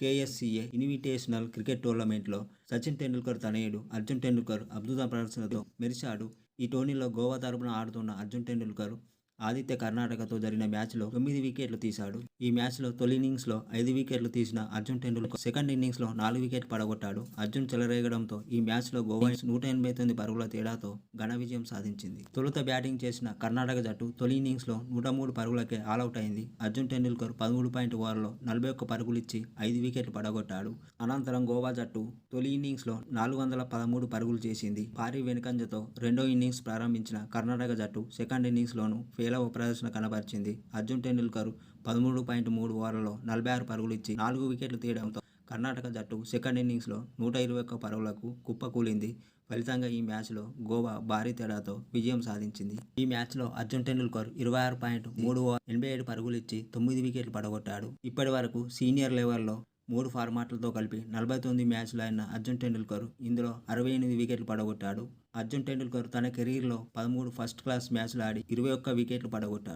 కేఎస్సీఏ invitational cricket టోర్నమెంట్లో సచిన్ టెండూల్కర్ తనయుడు అర్జున్ టెండూల్కర్ అద్భుత ప్రదర్శనతో మెరిశాడు. ఈ టోర్నీలో గోవా తరపున ఆడుతున్న అర్జున్ టెండూల్కర్ ఆదిత్య కర్ణాటకతో జరిగిన మ్యాచ్లో తొమ్మిది వికెట్లు తీశాడు. ఈ మ్యాచ్లో తొలి ఇన్నింగ్స్లో ఐదు వికెట్లు తీసిన అర్జున్ టెండూల్కర్ సెకండ్ ఇన్నింగ్స్లో నాలుగు వికెట్ పడగొట్టాడు. అర్జున్ చెలరేగడంతో ఈ మ్యాచ్లో గోవా నూట ఎనభై తొమ్మిది పరుగుల తేడాతో ఘన విజయం సాధించింది. తొలుత బ్యాటింగ్ చేసిన కర్ణాటక జట్టు తొలి ఇన్నింగ్స్లో నూట మూడు పరుగులకే ఆలౌట్ అయింది. అర్జున్ టెండూల్కర్ పదమూడు పాయింట్ ఓవర్లో నలభై ఒక్క పరుగులు ఇచ్చి ఐదు వికెట్లు పడగొట్టాడు. అనంతరం గోవా జట్టు తొలి ఇన్నింగ్స్లో నాలుగు వందల పదమూడు పరుగులు చేసింది. భారీ వెనుకంజతో రెండో ఇన్నింగ్స్ ప్రారంభించిన కర్ణాటక జట్టు సెకండ్ ఇన్నింగ్స్లోనూ పేలవ ప్రదర్శన కనబరిచింది. అర్జున్ టెండూల్కర్ పదమూడు పాయింట్ మూడు ఓవర్లలో నలభై ఆరు పరుగులు ఇచ్చి నాలుగు వికెట్లు తీయడంతో కర్ణాటక జట్టు సెకండ్ ఇన్నింగ్స్లో నూట ఇరవై ఒక్క పరుగులకు కుప్పకూలింది. ఫలితంగా ఈ మ్యాచ్లో గోవా భారీ తేడాతో విజయం సాధించింది. ఈ మ్యాచ్లో అర్జున్ టెండూల్కర్ ఇరవై ఆరు పాయింట్ మూడు ఎనభై ఏడు పరుగులు ఇచ్చి తొమ్మిది వికెట్లు పడగొట్టాడు. ఇప్పటి వరకు సీనియర్ లెవెల్లో మూడు ఫార్మాట్లతో కలిపి నలభై తొమ్మిది మ్యాచ్లు అయిన అర్జున్ టెండూల్కర్ ఇందులో అరవై ఎనిమిది వికెట్లు పడగొట్టాడు. అర్జున్ టెండూల్కర్ తన కెరీర్లో పదమూడు ఫస్ట్ క్లాస్ మ్యాచ్లు ఆడి ఇరవై ఒక్క వికెట్లు పడగొట్టాడు.